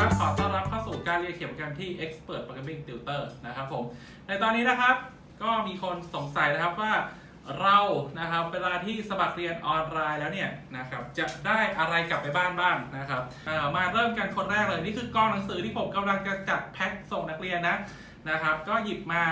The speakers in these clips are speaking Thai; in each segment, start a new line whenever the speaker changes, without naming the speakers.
ครับ ขอต้อนรับเข้าสู่การเรียนเขียนโปรแกรมที่ Expert Programming Tutor นะครับผม ในตอนนี้นะครับ ก็มีคนสงสัยนะครับว่าเรานะครับเวลาที่สมัครเรียนออนไลน์แล้วเนี่ยนะครับจะได้อะไรกลับไปบ้านบ้างนะครับมาเริ่มกันคนแรกเลย นี่คือกองหนังสือที่ผมกำลังจะจัดแพ็คส่งนักเรียนนะนะครับ ก็หยิบมา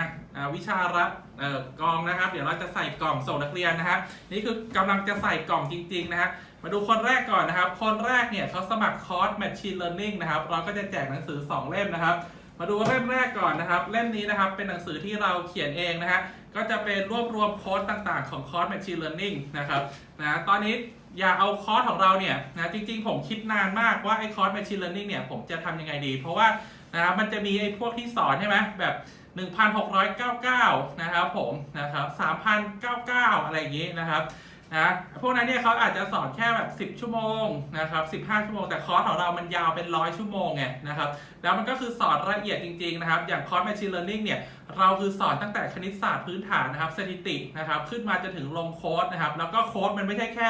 วิชาระเอ่อกองนะครับ เดี๋ยวเราจะใส่กล่องส่งนักเรียนนะครับนี่คือกำลังจะใส่กล่องจริง ๆ นะฮะ มาดูคนแรกก่อนนะครับ คนแรกเนี่ยเขาสมัครคอร์ส Machine Learning นะครับ เราก็จะแจกหนังสือ 2 เล่มนะครับ มาดูเล่มแรกก่อนนะครับ เล่มนี้นะครับเป็นหนังสือที่เราเขียนเองนะฮะ ก็จะเป็นรวบรวมโค้ดต่างๆ ของคอร์ส Machine Learning นะครับ นะ ตอนนี้อย่าเอาคอร์สของเราเนี่ยนะ จริงๆ ผมคิดนานมากว่าไอ้คอร์ส Machine Learning เนี่ยผมจะทำยังไงดี เพราะว่านะครับมันจะมีไอ้พวกที่สอนใช่ไหมแบบ 1,699 นะครับผม นะครับ3,099 อะไรอย่างนี้นะครับ นะพวกนั้นเนี่ยเขาอาจจะสอนแค่แบบ 10 ชั่วโมงนะครับ 15 ชั่วโมง แต่คอร์สของเรามันยาวเป็นร้อยชั่วโมงไงนะครับ แล้วมันก็คือสอนละเอียดจริงๆนะครับ อย่างคอร์ส Machine Learning เนี่ย เราคือสอนตั้งแต่คณิตศาสตร์พื้นฐานนะครับ สถิตินะครับ ขึ้นมาจนถึงลงโค้ดนะครับ แล้วก็โค้ดมันไม่ใช่แค่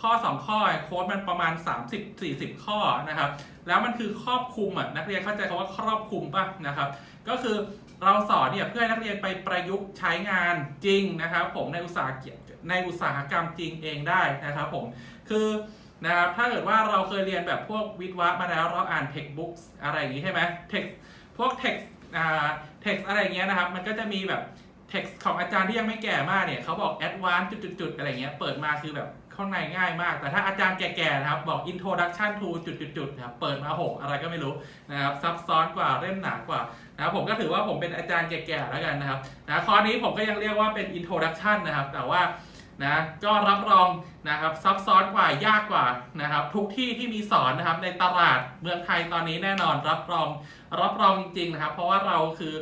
ข้อ 2 ข้อ โค้ดมันประมาณ 30-40 ข้อนะครับ แล้วมันคือครอบคลุมอะ นักเรียนเข้าใจคำว่าครอบคลุมป่ะนะครับ ก็คือเราสอนเนี่ยเพื่อให้นักเรียนไปประยุกต์ใช้งานจริงนะครับ ผมในอุตสาหกรรม ในอุตสาหกรรมจริงเองได้นะครับผม คือนะครับถ้าเกิดว่าเราเคยเรียนแบบพวกวิทย์วะมาแล้วเราอ่าน textbooks อะไรอย่างนี้ใช่ไหม text พวก text อ่า text อะไรอย่างเงี้ยนะครับ มันก็จะมีแบบ text ของอาจารย์ที่ยังไม่แก่มากเนี่ยเขาบอก advanced จุดๆอะไรเงี้ยเปิดมาคือแบบข้างในง่ายมาก แต่ถ้าอาจารย์แก่ๆนะครับบอก introduction to จุดๆนะครับเปิดมาหกอะไรก็ไม่รู้นะครับซับซ้อนกว่าเล่มหนากว่านะครับผมก็ถือว่าผมเป็นอาจารย์แก่ๆแล้วกันนะครับนะคอร์สนี้ผมก็ยังเรียกว่าเป็น introduction นะครับ แต่ว่า นะก็รับรองนะครับซับซ้อนกว่ายากกว่านะครับทุกที่ที่มีสอนนะครับในตลาดเมืองไทยตอนนี้แน่นอนรับรองรับรองจริงๆนะครับ เพราะว่าเราคือ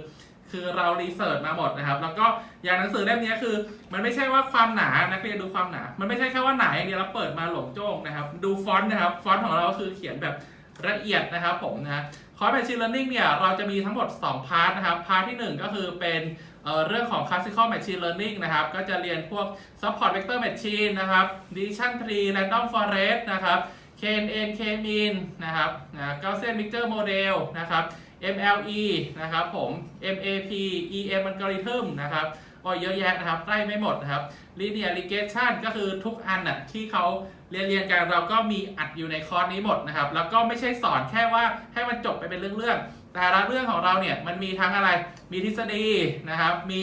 คือเรารีเสิร์ชมาหมดนะครับ แล้วก็อย่างหนังสือเล่มนี้คือ มันไม่ใช่ว่าความหนานักเรียนดูความหนา มันไม่ใช่แค่ว่าหนาอย่างเดียวแล้วเปิดมาหลงโจ้งนะครับ ดูฟอนต์นะครับฟอนต์ของเราคือเขียนแบบละเอียดนะครับผมนะคอร์ส Machine Learning เนี่ยเราจะมีทั้งหมด 2 พาร์ทนะครับ พาร์ทที่ 1 ก็คือเป็น เเรื่องของ Classical Machine Learning นะครับ ก็จะเรียนพวก Support Vector Machine นะครับ Decision Tree Random Forest นะครับ KNN K-mean นะครับนะ Gaussian Mixture Model นะครับ MLE นะครับผม MAP EM Algorithm นะครับก็เยอะแยะนะครับไล่ไม่หมดนะครับ Linear Regression ก็คือทุกอันน่ะที่เขาเรียนเรียนกันเราก็มีอัดอยู่ในคอร์สนี้หมดนะครับ แล้วก็ไม่ใช่สอนแค่ว่าให้มันจบไปเป็นเรื่องๆ แต่ละเรื่องของเราเนี่ยมันมีทั้งอะไร มีทฤษฎีนะครับ มี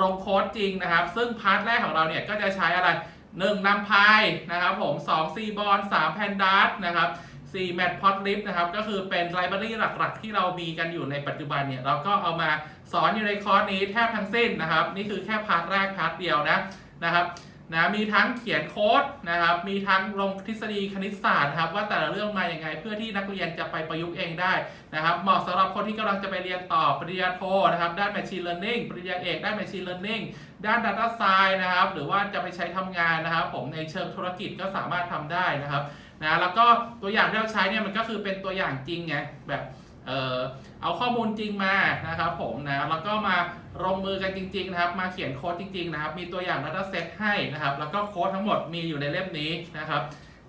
ลงโค้ดจริงนะครับ ซึ่งพาร์ทแรกของเราเนี่ยก็จะใช้อะไร1นึ่งนำพายนะครับผม2 c บอล3 p a n d a s นะครับ4 Mat p o t l i f นะครับ ก็คือเป็นไลบรารีหลักๆ ที่เรามีกันอยู่ในปัจจุบันเนี่ย เราก็เอามาสอนอยู่ในคอร์สนี้แทบทั้งสิ้นนะครับ นี่คือแค่พาร์ทแรกพาร์ทเดียวนะนะครับ นะมีทั้งเขียนโค้ดนะครับ มีทั้งลงทฤษฎีคณิตศาสตร์นะครับ ว่าแต่ละเรื่องมาอย่างไง เพื่อที่นักเรียนจะไปประยุกต์เองได้นะครับ เหมาะสำหรับคนที่กำลังจะไปเรียนต่อปริญญาโทนะครับ ด้าน Machine Learning ปริญญาเอกด้าน Machine Learning ด้าน Data Science นะครับ หรือว่าจะไปใช้ทำงานนะครับ ผมในเชิงธุรกิจก็สามารถทำได้นะครับนะแล้วก็ตัวอย่างที่เราใช้เนี่ยมันก็คือเป็นตัวอย่างจริงไงแบบเออเอาข้อมูลจริงมานะครับผมนะแล้วก็มา ลงมือกันจริงๆนะครับ มาเขียนโค้ดจริงๆนะครับ มีตัวอย่าง Data Set ให้นะครับ แล้วก็โค้ดทั้งหมดมีอยู่ในเล่มนี้นะครับ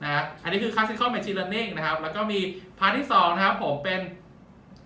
นะอันนี้คือ Classical Machine Learning นะครับ แล้วก็มีพาร์ทที่2นะครับผมเป็น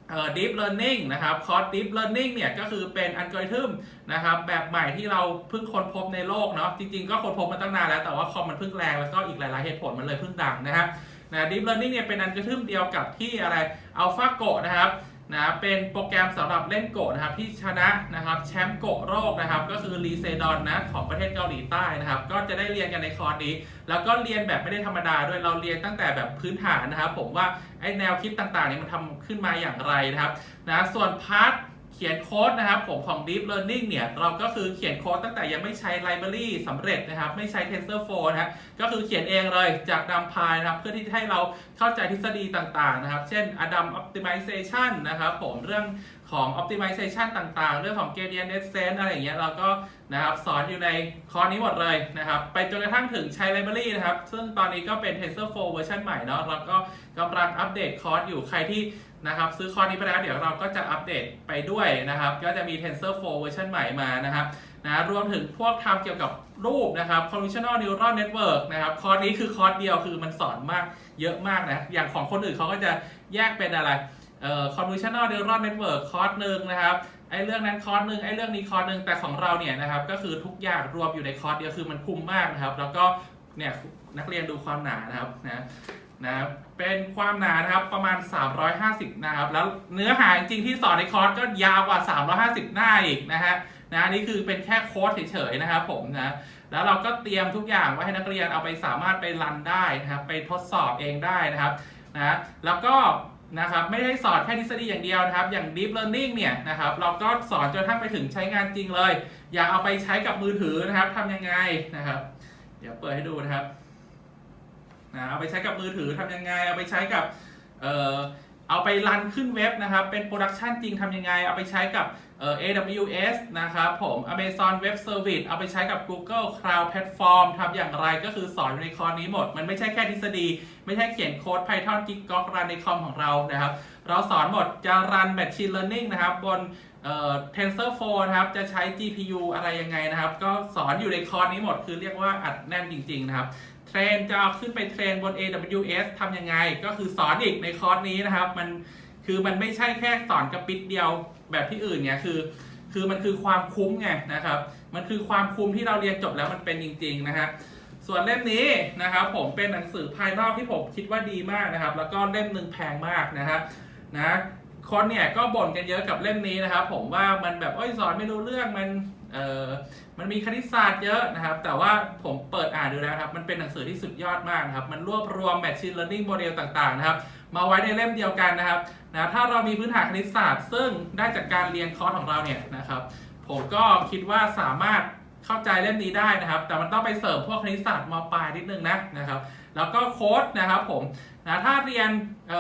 เอ่อ Deep Learning นะครับคอร์ส Deep Learning เนี่ยก็คือเป็นอัลกอริทึมนะครับแบบใหม่ที่เราเพิ่งค้นพบในโลกเนาะจริงๆก็ค้นพบมาตั้งนานแล้วแต่ว่าคอมมันเพิ่งแรงแล้วก็อีกหลายๆเหตุผลมันเลยเพิ่งดังนะฮะนะ Deep Learning เนี่ยเป็นอัลกอริทึมเดียวกับที่อะไร AlphaGo นะครับ นะเป็นโปรแกรมสำหรับเล่นโกะนะครับที่ชนะนะครับแชมป์โกะโลกนะครับก็คือรีเซดอนนะของประเทศเกาหลีใต้นะครับก็จะได้เรียนกันในคอร์สนี้ แล้วก็เรียนแบบไม่ได้ธรรมดาด้วยเราเรียนตั้งแต่แบบพื้นฐานนะครับผมว่าไอแนวคิดต่างๆนี้มันทำขึ้นมาอย่างไรนะครับนะส่วนพาร์ท เขียนโค้ดนะครับผมของ Deep Learning เนี่ยเราก็คือเขียนโค้ดตั้งแต่ยังไม่ใช้ไลบรารีสำเร็จนะครับ ไม่ใช้ TensorFlow นะฮะก็คือเขียนเองเลยจากนำพายนะครับ เพื่อที่จะให้เราเข้าใจทฤษฎีต่างๆนะครับ เช่น Adam Optimization นะครับผมเรื่องของ Optimization ต่างๆ เรื่องของ Gradient Descent อะไรอย่างเงี้ยเราก็นะครับสอนอยู่ในคอร์สนี้หมดเลยนะครับ ไปจนกระทั่งถึงใช้ไลบรารีนะครับ ซึ่งตอนนี้ก็เป็น TensorFlow เวอร์ชันใหม่เนาะแล้วก็กำลังอัปเดตคอร์สอยู่ใครที่ นะครับซื้อคอร์สนี้ไปแล้วเดี๋ยวเราก็จะอัปเดตไปด้วยนะครับ ก็จะมี TensorFlow เวอร์ชันใหม่มานะครับนะรวมถึงพวกทำเกี่ยวกับรูปนะครับ Convolutional Neural Network นะครับ คอร์สนี้คือคอร์สเดียวคือมันสอนมากเยอะมากนะ อย่างของคนอื่นเขาก็จะแยกเป็นอะไรเอ่อ convolutional neural network คอร์สหนึ่งนะครับไอ้เรื่องนั้นคอร์สหนึ่งไอ้เรื่องนี้คอร์สหนึ่งแต่ของเราเนี่ยนะครับก็คือทุกอย่างรวมอยู่ในคอร์สเดียวคือมันคุ้มมากนะครับ แล้วก็เนี่ยนักเรียนดูความหนานะครับนะ นะครับเป็นความหนานะครับประมาณ 350 นะครับ แล้วเนื้อหาจริงที่สอนในคอร์สก็ยาวกว่า 350 หน้าอีกนะฮะนะนี่คือเป็นแค่โค้ดเฉยๆนะครับผมนะแล้วเราก็เตรียมทุกอย่างไว้ให้นักเรียนเอาไปสามารถไปรันได้นะครับไปทดสอบเองได้นะครับนะแล้วก็นะครับไม่ได้สอนแค่ทฤษฎีอย่างเดียวนะครับ อย่าง deep learning เนี่ยนะครับเราก็สอนจนทั้งไปถึงใช้งานจริงเลย อยากเอาไปใช้กับมือถือนะครับทำยังไงนะครับ เดี๋ยวเปิดให้ดูนะครับ นะเอาไปใช้กับมือถือทำยังไง เอาไปใช้กับเอ่อเอาไปรันขึ้นเว็บนะครับ เป็นโปรดักชันจริงทำยังไง เอาไปใช้กับเอ่อ AWS นะครับผม Amazon Web Service เอาไปใช้กับ Google Cloud Platform ทำอย่างไรก็คือสอนอยู่ในคอร์สนี้หมด มันไม่ใช่แค่ทฤษฎี ไม่ใช่เขียนโค้ด Python g i g g o g รันในคอมของเรานะครับ เราสอนหมดจะรัน Machine Learning นะครับ บนเอ่อ TensorFlow นะครับ จะใช้ GPU อะไรยังไงนะครับ ก็สอนอยู่ในคอร์สนี้หมด คือเรียกว่าอัดแน่นจริง ๆ นะครับ เทรนจะเอาขึ้นไปเทรนบน AWS ทำยังไง ก็คือสอนอีกในคอร์สนี้นะครับ มันคือมันไม่ใช่แค่สอนกระปิดเดียวแบบที่อื่นเนี่ยคือ คือมันคือความคุ้มไงนะครับ มันคือความคุ้มที่เราเรียนจบแล้วมันเป็นจริง ๆ นะฮะส่วนเล่มนี้นะครับผมเป็นหนังสือภายนอกที่ผมคิดว่าดีมากนะครับ แล้วก็เล่มหนึ่งแพงมากนะครับนะคนเนี่ยก็บ่นกันเยอะกับเล่มนี้นะครับ ผมว่ามันแบบเอ้ยสอนไม่รู้เรื่องมัน เออมันมีคณิตศาสตร์เยอะนะครับ แต่ว่าผมเปิดอ่านดูแล้วครับ มันเป็นหนังสือที่สุดยอดมากนะครับ มันรวบรวม Machine Learning Model ต่างๆนะครับ มาไว้ในเล่มเดียวกันนะครับนะถ้าเรามีพื้นฐานคณิตศาสตร์ ซึ่งได้จากการเรียนคอร์สของเราเนี่ยนะครับ ผมก็คิดว่าสามารถเข้าใจเล่มนี้ได้นะครับ แต่มันต้องไปเสริมพวกคณิตศาสตร์มปลายนิดนึงนะนะครับ แล้วก็โค้ดนะครับผมนะถ้าเรียนเ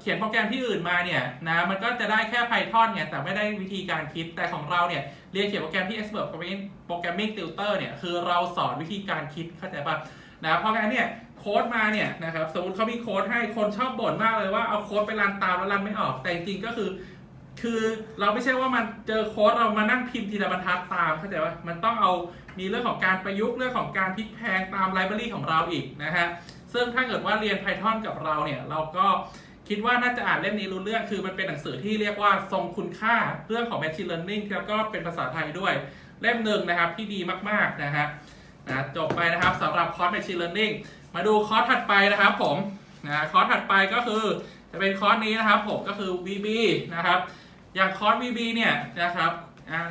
เขียนโปรแกรมที่อื่นมาเนี่ยนะมันก็จะได้แค่ Python เนี่ยแต่ไม่ได้วิธีการคิดแต่ของเราเนี่ย เรียนเขียนโปรแกรมที่ Expert Programming Tutor เนี่ยคือเราสอนวิธีการคิดเข้าใจป่ะนะเพราะงั้นเนี่ยโค้ดมาเนี่ยนะครับสมมติเขามีโค้ดให้คนชอบบ่นมากเลยว่าเอาโค้ดไปรันตามแล้วรันไม่ออก แต่จริงก็คือ คือเราไม่ใช่ว่ามันเจอโค้ดเรามานั่งพิมพ์ทีละบรรทัดตามเข้าใจว่ามันต้องเอามีเรื่องของการประยุกต์เรื่องของการพลิกแพลงตามไลบรารีของเราอีกนะฮะซึ่งถ้าเกิดว่าเรียน Python กับเราเนี่ยเราก็ คิดว่าน่าจะอ่านเล่มนี้รู้เรื่องคือมันเป็นหนังสือที่เรียกว่าทรงคุณค่าเรื่องของ Machine Learning แล้วก็เป็นภาษาไทยด้วยเล่มหนึ่งนะครับที่ดีมากๆนะฮะนะจบไปนะครับสำหรับคอร์ส Machine Learning มาดูคอร์สถัดไปนะครับผมนะคอร์สถัดไปก็คือจะเป็นคอร์สนี้นะครับผมก็คือ VB นะครับอย่างคอร์ส VB เนี่ยนะครับ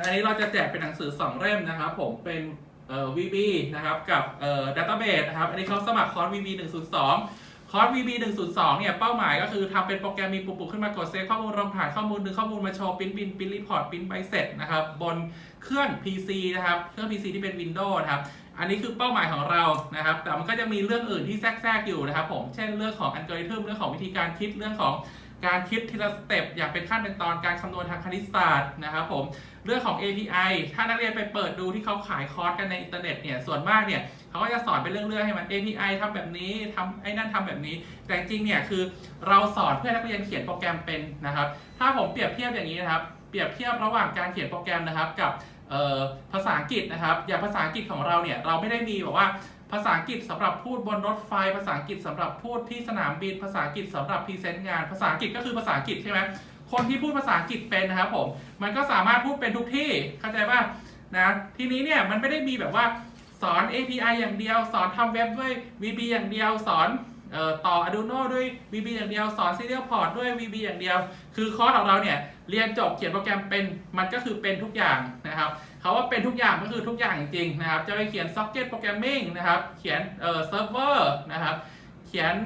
อันนี้เราจะแจกเป็นหนังสือ 2 เล่มนะครับผมเป็นเอ่อ VB นะครับกับเอ่อ Database นะครับอันนี้เขาสมัครคอร์ส VB 102 คอร์ส VB 102เนี่ยเป้าหมายก็คือทำเป็นโปรแกรมมีปุ่มๆขึ้นมากดเซฟข้อมูลรองผ่านข้อมูลดึงข้อมูลมาโชว์ปิ้นปิ้นปิ้นรีพอร์ตปิ้นใบเสร็จนะครับบนเครื่อง PC นะครับเครื่อง PC ที่เป็น Windows นะครับอันนี้คือเป้าหมายของเรานะครับ แต่มันก็จะมีเรื่องอื่นที่แทรกๆอยู่นะครับผม เช่นเรื่องของอัลกอริทึมเรื่องของวิธีการคิดเรื่องของการคิดทีละสเต็ปอย่างเป็นขั้นเป็นตอนการคำนวณทางคณิตศาสตร์นะครับผม เรื่องของ API ถ้านักเรียนไปเปิดดูที่เขาขายคอร์สกันในอินเทอร์เน็ตเนี่ยส่วนมากเนี่ยเขาก็จะสอนเป็นเรื่องๆให้มัน API ทำแบบนี้ทำไอ้นั่นทำแบบนี้ แต่จริงเนี่ยคือเราสอนเพื่อนักเรียนเขียนโปรแกรมเป็นนะครับ ถ้าผมเปรียบเทียบอย่างนี้นะครับ เปรียบเทียบระหว่างการเขียนโปรแกรมนะครับกับภาษาอังกฤษนะครับ อย่างภาษาอังกฤษของเราเนี่ยเราไม่ได้มีแบบว่าภาษาอังกฤษสำหรับพูดบนรถไฟ ภาษาอังกฤษสำหรับพูดที่สนามบิน ภาษาอังกฤษสำหรับพรีเซนต์งาน ภาษาอังกฤษก็คือภาษาอังกฤษใช่ไหม คนที่พูดภาษาอังกฤษเป็นนะครับผม มันก็สามารถพูดเป็นทุกที่ เข้าใจป่ะนะ ทีนี้เนี่ยมันไม่ได้มีแบบว่าสอน API อย่างเดียว สอนทำเว็บด้วย VB อย่างเดียว สอนออต่อ Arduino ด้วย VB อย่างเดียว สอน Serial Port ด้วย VB อย่างเดียว คือคอร์สของเราเนี่ยเรียนจบเขียนโปรแกรมเป็นมันก็คือเป็นทุกอย่างนะครับเขาว่าเป็นทุกอย่างก็คือทุกอย่างจริงๆนะครับ จะไปเขียน socket programming นะครับ เขียนเอ่อ server นะครับ ขียน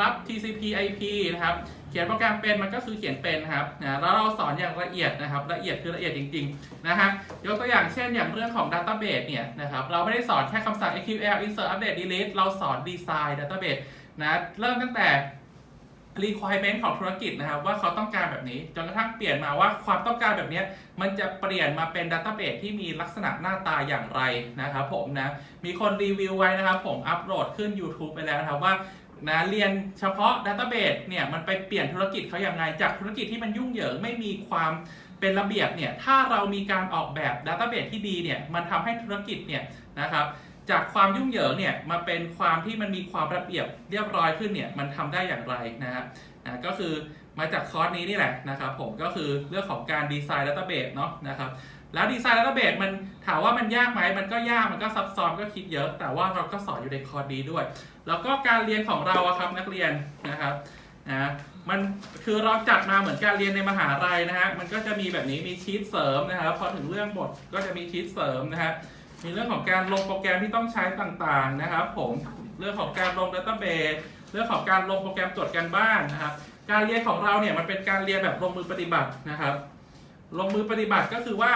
รับ TCP IP นะครับ เขียนโปรแกรมเป็นมันก็คือเขียนเป็นครับนะแล้วเราสอนอย่างละเอียดนะครับ ละเอียดคือละเอียดจริงๆนะฮะยกตัวอย่างเช่นอย่างเรื่องของ Database เนี่ยนะครับ เราไม่ได้สอนแค่คำสั่ง SQL insert update delete เราสอน design database นะ เริ่มตั้งแต่ requirement ของธุรกิจนะครับว่าเขาต้องการแบบนี้จนกระทั่งเปลี่ยนมาว่าความต้องการแบบนี้มันจะเปลี่ยนมาเป็น Database ที่มีลักษณะหน้าตาอย่างไรนะครับผมนะมีคนรีวิวไว้นะครับผมอัปโหลดขึ้น YouTube ไปแล้วนะครับว่านะเรียนเฉพาะ Database เนี่ยมันไปเปลี่ยนธุรกิจเขาอย่างไรจากธุรกิจที่มันยุ่งเหยิงไม่มีความเป็นระเบียบเนี่ยถ้าเรามีการออกแบบ Database ที่ดีเนี่ยมันทำให้ธุรกิจเนี่ยนะครับ จากความยุ่งเหยิงเนี่ยมาเป็นความที่มันมีความระเบียบเรียบร้อยขึ้นเนี่ยมันทำได้อย่างไรนะฮะนะก็คือมาจากคอร์สนี้นี่แหละนะครับผมก็คือเรื่องของการดีไซน์ดัตเตอร์เบสเนาะนะครับแล้วดีไซน์ดัตเตอร์เบสมันถามว่ามันยากไหมมันก็ยากมันก็ซับซ้อนก็คิดเยอะ แต่ว่าเราก็สอนอยู่ในคอร์สนี้ด้วย แล้วก็การเรียนของเราครับนักเรียนนะครับนะมันคือเราจัดมาเหมือนการเรียนในมหาลัยนะฮะมันก็จะมีแบบนี้มีชีตเสริมนะครับพอถึงเรื่องบทก็จะมีชีตเสริมนะฮะ มีเรื่องของการลงโปรแกรมที่ต้องใช้ต่างๆนะครับ ผมเรื่องของการลงดัตเตอร์เบสเรื่องของการลงโปรแกรมตรวจการบ้านนะครับ การเรียนของเราเนี่ยมันเป็นการเรียนแบบลงมือปฏิบัตินะครับ ลงมือปฏิบัติก็คือว่า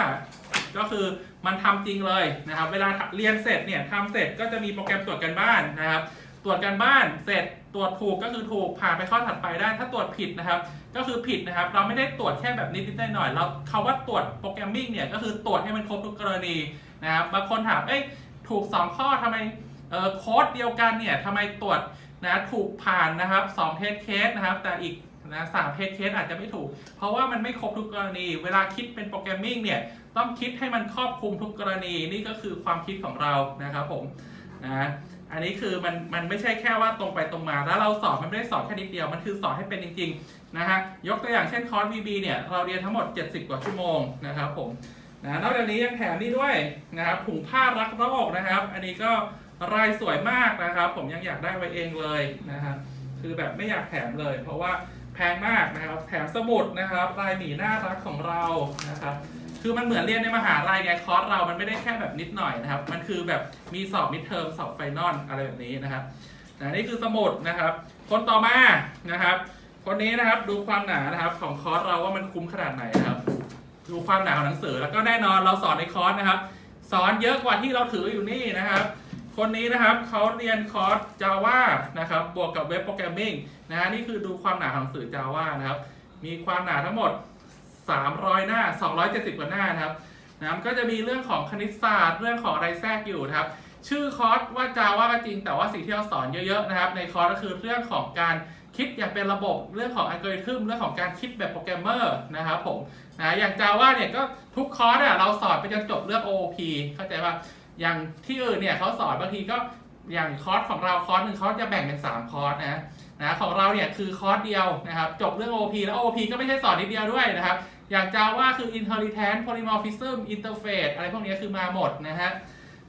ก็คือมันทำจริงเลยนะครับ เวลาเรียนเสร็จเนี่ยทำเสร็จก็จะมีโปรแกรมตรวจการบ้านนะครับ ตรวจการบ้านเสร็จตรวจถูกก็คือถูกผ่านไปข้อถัดไปได้ ถ้าตรวจผิดนะครับ ก็คือผิดนะครับ เราไม่ได้ตรวจแค่แบบนิดๆหน่อยๆเราคาว่าตรวจโปรแกรมมิ่งเนี่ยก็คือตรวจให้มันครบทุกกรณีนะครับบางคนถามเอ้ยถูก 2 ข้อทำไมโค้ดเดียวกันเนี่ยทำไมตรวจนะถูกผ่านนะครับ2เทสเคสนะครับ แต่อีกนะสามเทสเคสอาจจะไม่ถูก เพราะว่ามันไม่ครบทุกกรณี เวลาคิดเป็นโปรแกรมมิ่งเนี่ยต้องคิดให้มันครอบคลุมทุกกรณีนี่ก็คือความคิดของเรานะครับผมนะอันนี้คือมันมันไม่ใช่แค่ว่าตรงไปตรงมา แล้วเราสอนมันไม่ได้สอนแค่นิดเดียวมันคือสอนให้เป็นจริงๆนะฮะยกตัวอย่างเช่นคอร์ส VB เนี่ยเราเรียนทั้งหมด 70 กว่าชั่วโมงนะครับผม นะนอกจากนี้ยังแถมนี่ด้วยนะครับถุงผ้ารักโรคนะครับ อันนี้ก็ลายสวยมากนะครับ ผมยังอยากได้ไว้เองเลยนะครับคือแบบไม่อยากแถมเลย เพราะว่าแพงมากนะครับ แถมสมุดนะครับลายหมีน่ารักของเรานะครับคือมันเหมือนเรียนในมหาลัยไงคอร์สเรามันไม่ได้แค่แบบนิดหน่อยนะครับ มันคือแบบมีสอบมิดเทอมสอบไฟนอลอะไรแบบนี้นะครับนะนี่คือสมุดนะครับ คนต่อมานะครับ คนนี้นะครับดูความหนานะครับ ของคอร์สเราว่ามันคุ้มขนาดไหนนะครับ ดูความหนาของหนังสือแล้วก็แน่นอนเราสอนในคอร์สนะครับ สอนเยอะกว่าที่เราถืออยู่นี่นะครับ คนนี้นะครับเขาเรียนคอร์ส Java นะครับ บวกกับเว็บโปรแกรมมิ่งนะฮะนี่คือดูความหนาของหนังสือ Java นะครับ มีความหนาทั้งหมด 300 หน้า 270 กว่าหน้านะครับนะก็จะมีเรื่องของคณิตศาสตร์ เรื่องของอะไรแทรกอยู่นะครับ ชื่อคอร์สว่าจาว่าก็จริงแต่ว่าสิ่งที่เราสอนเยอะๆนะครับ ในคอร์สก็คือเรื่องของการคิดอย่างเป็นระบบเรื่องของอัลกอริทึมเรื่องของการคิดแบบโปรแกรมเมอร์นะครับผม นะอย่าง Java เนี่ยก็ทุกคอร์สอะเราสอนไปจนจบเรื่อง OOP เข้าใจป่ะอย่างที่อื่นเนี่ยเขาสอนบางทีก็อย่างคอร์สของเราคอร์สหนึ่งเขาจะแบ่งเป็น 3 คอร์สนะนะของเราเนี่ยคือคอร์สเดียวนะครับจบเรื่อง OP แล้ว OP ก็ไม่ใช่สอนนิดเดียวด้วยนะครับ อย่าง Java คือ inheritance polymorphism interface อะไรพวกนี้คือมาหมดนะฮะ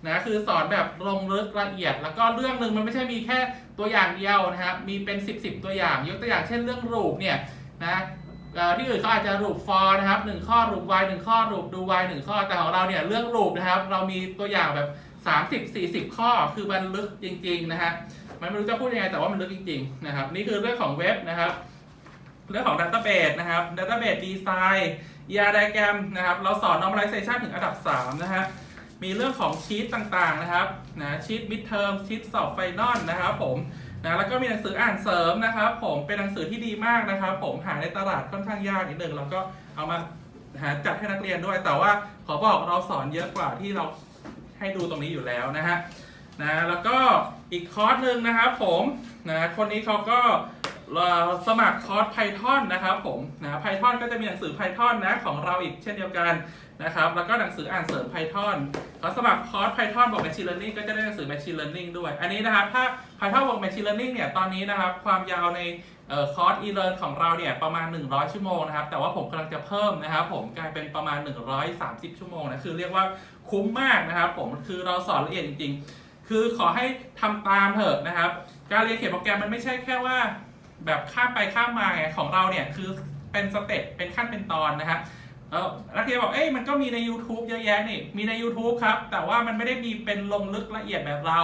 นะคือสอนแบบลงลึกละเอียด แล้วก็เรื่องหนึ่งมันไม่ใช่มีแค่ตัวอย่างเดียวนะครับมีเป็น 10บสตัวอย่าง ยกตัวอย่างเช่นเรื่องรูปเนี่ยนะ ที่อื่นเขาอาจจะรูป for นะครับหนึ่งข้อรูป y หนึ่งข้อรูปดู y หนึ่งข้อแต่ของเราเนี่ยเรื่องรูปนะครับ เรามีตัวอย่างแบบ 30 40 ข้อคือมันลึกจริงๆนะฮะมันไม่รู้จะพูดยังไงแต่ว่ามันลึกจริงๆนะครับนี่คือเรื่องของเว็บนะครับ เรื่องของ Database นะครับ Database Design ER Diagram นะครับเราสอน Normalization ถึงอันดับ 3 นะฮะมีเรื่องของชีตต่างๆนะครับนะชีต Midterm ชีตสอบไฟนอลนะครับผม นะแล้วก็มีหนังสืออ่านเสริมนะครับ ผมเป็นหนังสือที่ดีมากนะครับ ผมหาในตลาดค่อนข้างยากนิดนึงแล้วก็เอามาหาจัดให้นักเรียนด้วย แต่ว่าขอบอกเราสอนเยอะกว่าที่เราให้ดูตรงนี้อยู่แล้วนะฮะนะแล้วก็อีกคอร์สหนึ่งนะครับผมนะคนนี้เขาก็ สมัครคอร์ส Python นะครับผมนะ Python ก็จะมีหนังสือ Python นะของเราอีกเช่นเดียวกันนะครับ แล้วก็หนังสืออ่านเสริม Python เขาสมัครคอร์ส Python บอก Machine Learning ก็จะได้หนังสือ Machine Learning ด้วย อันนี้นะครับ ถ้า Python บอก Machine Learning เนี่ย ตอนนี้นะครับ ความยาวในคอร์ส e-learn ของเราเนี่ยประมาณ 100 ชั่วโมงนะครับ แต่ว่าผมกำลังจะเพิ่มนะครับผมกลายเป็นประมาณ 130 ชั่วโมงนะ คือเรียกว่าคุ้มมากนะครับผม คือเราสอนละเอียดจริง ๆ คือขอให้ทำตามเถอะนะครับ การเรียนเขียนโปรแกรมมันไม่ใช่แค่ว่า แบบข้ามไปข้ามมาไงของเราเนี่ยคือเป็นสเต็ปเป็นขั้นเป็นตอนนะฮะเออนักเรียนบอกเอ้ยมันก็มีใน YouTube เยอะแยะนี่มีใน YouTube ครับ แต่ว่ามันไม่ได้มีเป็นลงลึกละเอียดแบบเรา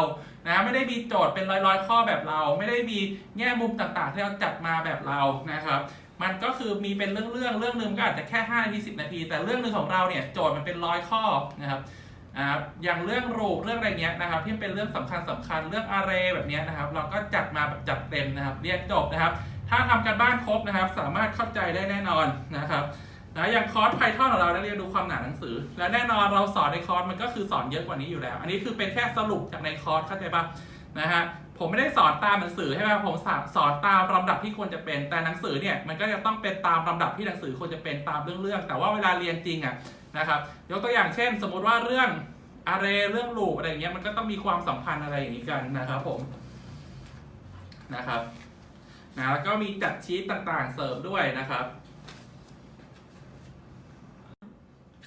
นะไม่ได้มีโจทย์เป็นร้อยๆข้อแบบเรา ไม่ได้มีแง่มุมต่างๆ ที่เราจัดมาแบบเรานะครับมันก็คือมีเป็นเรื่องๆเรื่องเรื่องหนึงก็อาจจะแค่5นาที10 นาที แต่เรื่องหนึ่งของเราเนี่ยโจทย์มันเป็นร้อยข้อนะครับ อ่าอย่างเรื่องรูปเรื่องอะไรเงี้ยนะครับที่เป็นเรื่องสำคัญสำคัญเรื่อง array แบบนี้นะครับ เราก็จัดมาแบบจัดเต็มนะครับ เรียนจบนะครับ ถ้าทำกันบ้านครบนะครับ สามารถเข้าใจได้แน่นอนนะครับนะอย่างคอร์ส Python ของเราได้เรียนดูความหนาหนังสือ และแน่นอนเราสอนในคอร์สมันก็คือสอนเยอะกว่านี้อยู่แล้ว อันนี้คือเป็นแค่สรุปจากในคอร์สเข้าใจปะนะฮะผมไม่ได้สอนตามหนังสือใช่ไหมผมสอนตามลำดับที่ควรจะเป็นแต่หนังสือเนี่ยมันก็จะต้องเป็นตามลำดับที่หนังสือควรจะเป็นตามเรื่องๆแต่ว่าเวลาเรียนจริงอะ นะครับ ยกตัวอย่างเช่น สมมติว่าเรื่อง array เรื่อง loop อะไรอย่างเงี้ยมันก็ต้องมีความสัมพันธ์อะไรอย่างนี้กันนะครับผมนะครับนะแล้วก็มีจัดชีตต่างๆเสริมด้วยนะครับ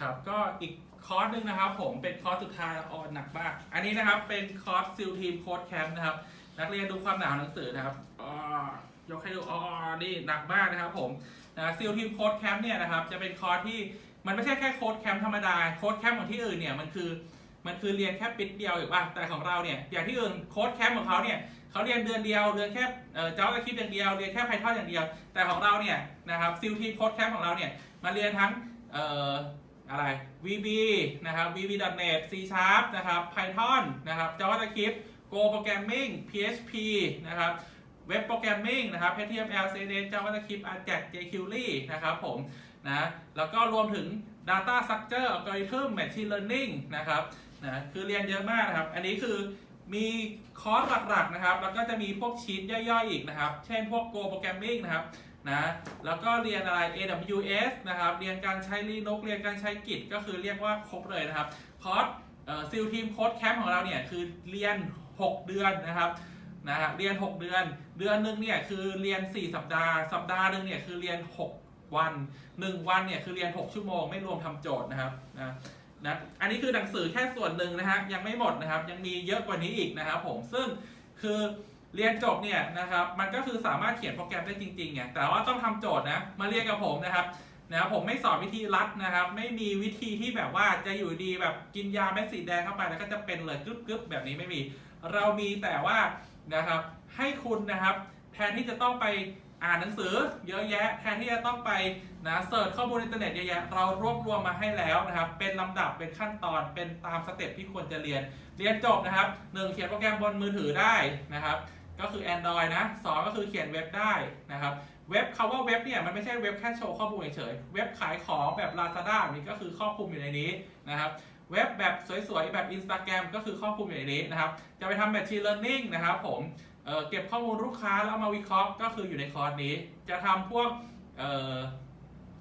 ครับก็อีกคอร์สหนึ่งนะครับ ผมเป็นคอร์สสุดท้ายออนหนักมาก อันนี้นะครับเป็นคอร์สซิลทีมโค้ดแคมป์นะครับ นักเรียนดูความหนาของหนังสือนะครับอ๋อยกให้ดูอ๋อนี่หนักมากนะครับผมนะซิลทีมโค้ดแคมป์เนี่ยนะครับ จะเป็นคอร์สที่ มันไม่ใช่แค่โค้ดแคมป์ธรรมดาโค้ดแคมป์ของที่อื่นเนี่ยมันคือมันคือเรียนแค่ปิดเดียวอยู่ป่ะแต่ของเราเนี่ยอย่างที่อื่นโค้ดแคมป์ของเขาเนี่ยเขาเรียนเดือนเดียวเรียนแค่เจ้าตะคิดอย่างเดียวเรียนแค่ไพทอนอย่างเดียว แต่ของเราเนี่ยนะครับซิลทีโค้ดแคมป์ของเราเนี่ยมาเรียนทั้งเอ่ออะไร VB นะครับ VB.NET C Sharp นะครับ Python นะครับ JavaScript Go Programming PHP นะครับ Web Programming นะครับ HTML CSS JavaScript Ajax jQuery นะครับผม นะแล้วก็รวมถึง Data Structure Algorithm Machine Learning นะครับนะคือเรียนเยอะมากนะครับ อันนี้คือมีคอร์สหลักๆนะครับ แล้วก็จะมีพวกชีตย่อยๆอีกนะครับ เช่นพวก Go Programming นะครับนะแล้วก็เรียนอะไร AWS นะครับ เรียนการใช้ Linux เรียนการใช้ Git ก็คือเรียกว่าครบเลยนะครับ คอร์สซิลทีมโค้ดแคมป์ของเราเนี่ยคือเรียน 6 เดือนนะครับนะฮะเรียน 6 เดือน เดือนหนึ่งเนี่ยคือเรียน 4 สัปดาห์ สัปดาห์หนึ่งเนี่ยคือเรียน 6 วัน 1 วันเนี่ยคือเรียน 6 ชั่วโมงไม่รวมทำโจทย์นะครับนะนะอันนี้คือหนังสือแค่ส่วนหนึ่งนะฮะยังไม่หมดนะครับ ยังมีเยอะกว่านี้อีกนะครับ ผมซึ่งคือเรียนจบเนี่ยนะครับมันก็คือสามารถเขียนโปรแกรมได้จริงๆไงแต่ว่าต้องทำโจทย์นะมาเรียนกับผมนะครับนะครับผมไม่สอนวิธีรัดนะครับ ไม่มีวิธีที่แบบว่าจะอยู่ดีแบบกินยาเม็ดสีแดงเข้าไปแล้วก็จะเป็นเลยกึ๊บกึ๊บแบบนี้ไม่มี เรามีแต่ว่านะครับให้คุณนะครับ แทนที่จะต้องไปอ่านหนังสือเยอะแยะแทนที่จะต้องไปนะเสิร์ชข้อมูลอินเทอร์เน็ตเยอะแยะเรารวบรวมมาให้แล้วนะครับ เป็นลำดับเป็นขั้นตอนเป็นตามสเต็ปที่ควรจะเรียน เรียนจบนะครับหนึ่งเขียนโปรแกรมบนมือถือได้นะครับ ก็คือ Android นะสองก็คือเขียนเว็บได้นะครับเว็บคาว่าเว็บเนี่ยมันไม่ใช่เว็บแค่โชว์ข้อมูลเฉยเว็บขายของแบบ Lazada นี่ก็คือครอบคลุมอยู่ในนี้นะครับเว็บแบบสวยๆ แบบ Instagram ก็คือครอบคลุมอยู่ในนี้นะครับ จะไปทำ Machine Learning นะครับผม เเก็บข้อมูลลูกค้าแล้วามาวิเคราะห์ก็คืออยู่ในคอร์สนี้ จะทำพวกเอ่อ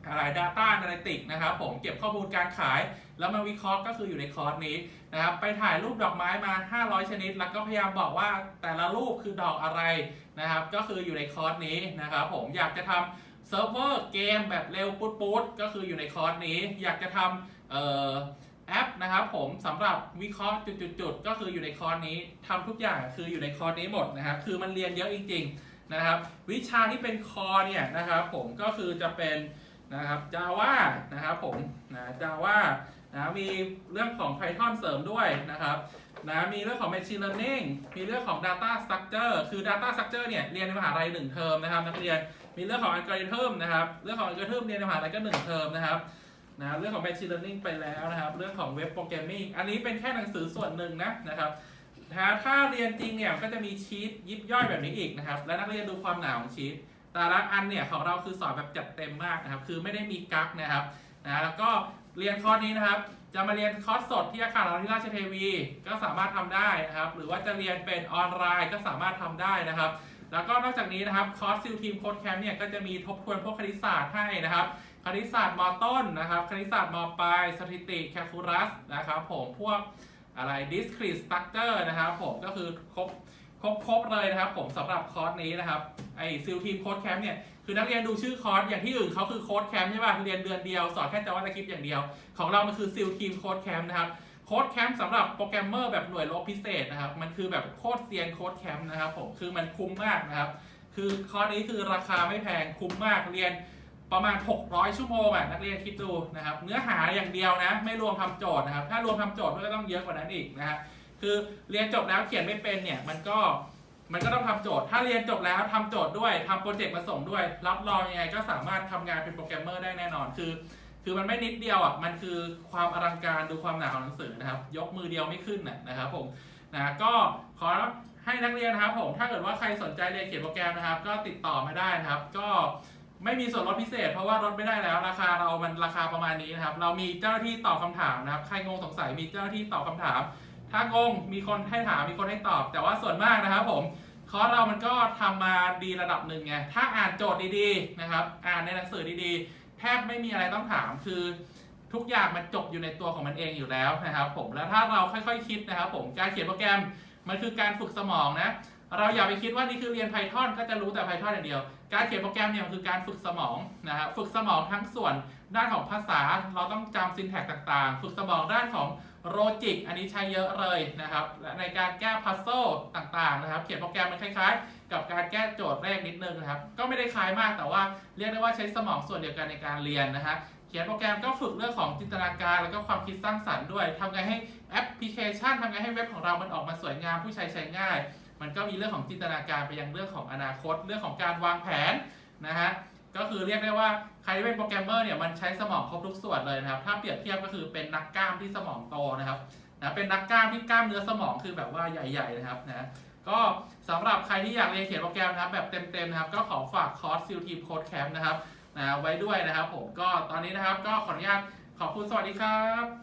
อะไร Data Analytics นะครับผมเก็บข้อมูลการขาย แล้วมาวิเคราะห์ก็คืออยู่ในคอร์สนี้นะครับไปถ่ายรูปดอกไม้มา 500 ชนิด แล้วก็พยายามบอกว่าแต่ละรูปคือดอกอะไรนะครับ ก็คืออยู่ในคอร์สนี้นะครับผมอยากจะทำเซิร์ฟเวอร์เกมแบบเร็วปุ๊ดๆก็คืออยู่ในคอร์สนี้ อยากจะทำเอ่อ แอปนะครับผมสำหรับวิเคราะห์จุดๆ ก็คืออยู่ในคอร์สนี้ทำทุกอย่างคืออยู่ในคอร์สนี้หมดนะครับ คือมันเรียนเยอะจริง ๆนะครับ วิชาที่เป็นคอร์เนี่ยนะครับผมก็คือจะเป็นนะครับ Java นะครับผมนะ Java นะมีเรื่องของ Python เสริมด้วยนะครับนะมีเรื่องของ Machine Learning มีเรื่องของ Data Structure คือ Data Structure เนี่ยเรียนในมหาลัยหนึ่งเทอมนะครับนักเรียนมีเรื่องของ Algorithm นะครับเรื่องของ Algorithm เรียนในมหาลัยก็หนึ่งเทอมนะครับ นะเรื่องของ Machine Learning ไปแล้วนะครับ เรื่องของ Web Programming อันนี้เป็นแค่หนังสือส่วนหนึ่งนะนะครับถ้าถ้าเรียนจริงเนี่ยก็จะมีชีตยิบย่อยแบบนี้อีกนะครับ และนักเรียนดูความหนาของชีตแต่ละอันเนี่ยของเราคือสอนแบบจัดเต็มมากนะครับ คือไม่ได้มีกั๊กนะครับนะแล้วก็เรียนคอร์สนี้นะครับ จะมาเรียนคอร์สสดที่อาคารเราที่ราชเทวี ก็สามารถทำได้นะครับ หรือว่าจะเรียนเป็นออนไลน์ก็สามารถทำได้นะครับ แล้วก็นอกจากนี้นะครับคอร์สซิลทีมโค้ดแคมป์เนี่ยก็จะมีทบทวนพวกคณิตศาสตร์ให้นะครับ คณิตศาสตร์มต้นนะครับ คณิตศาสตร์มปลายสถิติแคลคูลัสนะครับผมพวกอะไร discrete structure นะครับผมก็คือครบครบครบเลยนะครับผมสำหรับคอร์สนี้นะครับไอซิลทีมโค้ดแคมป์เนี่ยคือนักเรียนดูชื่อคอร์สอย่างที่อื่นเขาคือโค้ดแคมป์ใช่ป่ะเรียนเดือนเดียว สอนแค่ JavaScript อย่างเดียว ของเรามันคือซิลทีมโค้ดแคมป์นะครับโค้ดแคมป์สำหรับโปรแกรมเมอร์แบบหน่วยรบพิเศษนะครับมันคือแบบโคตรเซียนโค้ดแคมป์นะครับผมคือมันคุ้มมากนะครับคือคอร์สนี้คือราคาไม่แพงคุ้มมากเรียน ประมาณ 600 ชั่วโมงอะนักเรียนคิดดูนะครับ เนื้อหาอย่างเดียวนะ ไม่รวมทำโจทย์นะครับ ถ้ารวมทำโจทย์ก็ต้องเยอะกว่านั้นอีกนะฮะคือเรียนจบแล้วเขียนไม่เป็นเนี่ยมันก็มันก็ต้องทำโจทย์ ถ้าเรียนจบแล้วทำโจทย์ด้วยทำโปรเจกต์มาส่งด้วย รับรองยังไงก็สามารถทำงานเป็นโปรแกรมเมอร์ได้แน่นอน คือ คือมันไม่นิดเดียวอะ มันคือความอลังการดูความหนาของหนังสือนะครับ ยกมือเดียวไม่ขึ้นนะครับผม นะ ก็ขอให้นักเรียนนะครับผม ถ้าเกิดว่าใครสนใจเรียนเขียนโปรแกรมนะครับ ก็ติดต่อมาได้นะครับ ก็ ไม่มีส่วนลดพิเศษ เพราะว่าลดไม่ได้แล้ว ราคาเรามันราคาประมาณนี้นะครับ เรามีเจ้าหน้าที่ตอบคำถามนะครับ ใครงงสงสัยมีเจ้าหน้าที่ตอบคำถาม ถ้างงมีคนให้ถามมีคนให้ตอบ แต่ว่าส่วนมากนะครับผมคอร์สเรามันก็ทำมาดีระดับหนึ่งไง ถ้าอ่านโจทย์ดีๆนะครับ อ่านในหนังสือดีๆ แทบไม่มีอะไรต้องถาม คือทุกอย่างมันจบอยู่ในตัวของมันเองอยู่แล้วนะครับ ผม แล้วถ้าเราค่อยๆคิดนะครับ ผม การเขียนโปรแกรมมันคือการฝึกสมองนะ เราอย่าไปคิดว่านี่คือเรียน Python ก็จะรู้แต่ Python อย่างเดียว การเขียนโปรแกรมเนี่ยคือการฝึกสมองนะครับฝึกสมองทั้งส่วนด้านของภาษาเราต้องจำ syntax ต่างๆ ฝึกสมองด้านของโลจิกอันนี้ใช้เยอะเลยนะครับในการแก้ puzzle ต่างๆนะครับ เขียนโปรแกรมมันคล้ายๆ กับการแก้โจทย์แรกนิดนึงนะครับ ก็ไม่ได้คล้ายมากแต่ว่าเรียกได้ว่าใช้สมองส่วนเดียวกันในการเรียนนะฮะเขียนโปรแกรมก็ฝึกเรื่องของจินตนาการ แล้วก็ความคิดสร้างสรรค์ด้วยทำไงให้แอปพลิเคชันทำไงให้เว็บของเรามันออกมาสวยงามผู้ใช้ใช้ง่าย มันก็มีเรื่องของจินตนาการไปยังเรื่องของอนาคต เรื่องของการวางแผนนะฮะก็คือเรียกได้ว่าใครที่เป็นโปรแกรมเมอร์เนี่ยมันใช้สมองครบทุกส่วนเลยนะครับ ถ้าเปรียบเทียบก็คือเป็นนักกล้ามที่สมองโตนะครับนะเป็นนักกล้ามที่กล้ามเนื้อสมองคือแบบว่าใหญ่ ๆ นะครับนะก็สำหรับใครที่อยากเรียนเขียนโปรแกรมนะครับแบบเต็มๆนะครับ ก็ขอฝากคอร์สซิลทีมโค้ดแคมป์นะครับนะไว้ด้วยนะครับผมก็ตอนนี้นะครับก็ขออนุญาตขอบคุณสวัสดีครับ